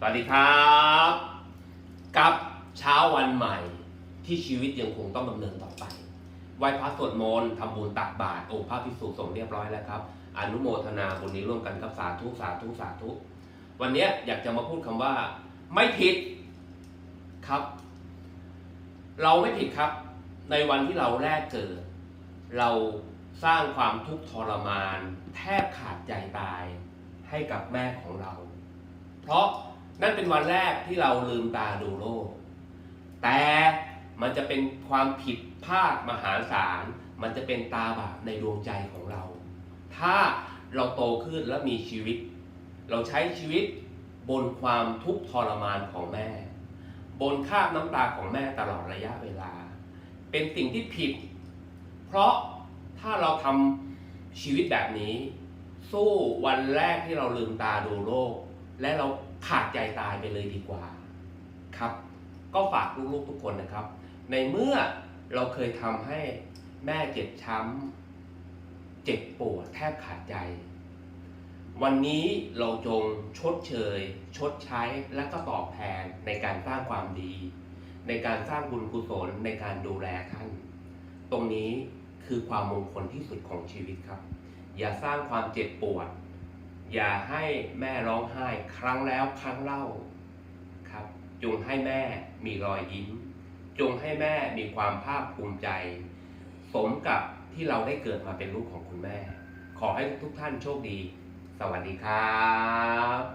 สวัสดีครับ กับเช้าวันใหม่ที่ชีวิตยังคงต้องดำเนินต่อไปไหว้พระสวดมนต์ทำบุญตักบาตรองค์พระพิสุสงฆ์เรียบร้อยแล้วครับ อนุโมทนาบุญนี้ร่วมกันกับสาธุสาธุสาธุ วันนี้อยากจะมาพูดคำว่า ไม่ผิดครับ เราไม่ผิดครับ ในวันที่เราแรกเกิด เราสร้างความทุกข์ทรมาน แทบขาดใจตายให้กับแม่ของเรา เพราะ นั่นเป็นวันแรกที่เราลืมตาดูโลก แต่มันจะเป็นความผิดพลาดมหาศาล มันจะเป็นตาบาปในดวงใจของเรา ถ้าเราโตขึ้นและมีชีวิต เราใช้ชีวิตบนความทุกข์ทรมานของแม่ บนคาบน้ำตาของแม่ตลอดระยะเวลา เป็นสิ่งที่ผิด เพราะถ้าเราทำชีวิตแบบนี้ สู้วันแรกที่เราลืมตาดูโลก และเราขาดใจตายไปเลยดีกว่าครับ ก็ฝากลูกๆทุกคนนะครับ ในเมื่อเราเคยทำให้แม่เจ็บช้ำเจ็บปวดแทบขาดใจ วันนี้เราจงชดเชย ชดใช้และก็ตอบแทนในการสร้างความดี ในการสร้างบุญกุศลในการดูแลท่าน ตรงนี้คือความมงคลที่สุดของชีวิตครับ อย่าสร้างความเจ็บปวด อย่าให้แม่ร้องไห้ครั้งแล้วครั้งเล่าครับ จงให้แม่มีรอยยิ้ม จงให้แม่มีความภาคภูมิใจ สมกับที่เราได้เกิดมาเป็นลูกของคุณแม่ ขอให้ทุกท่านโชคดี สวัสดีครับ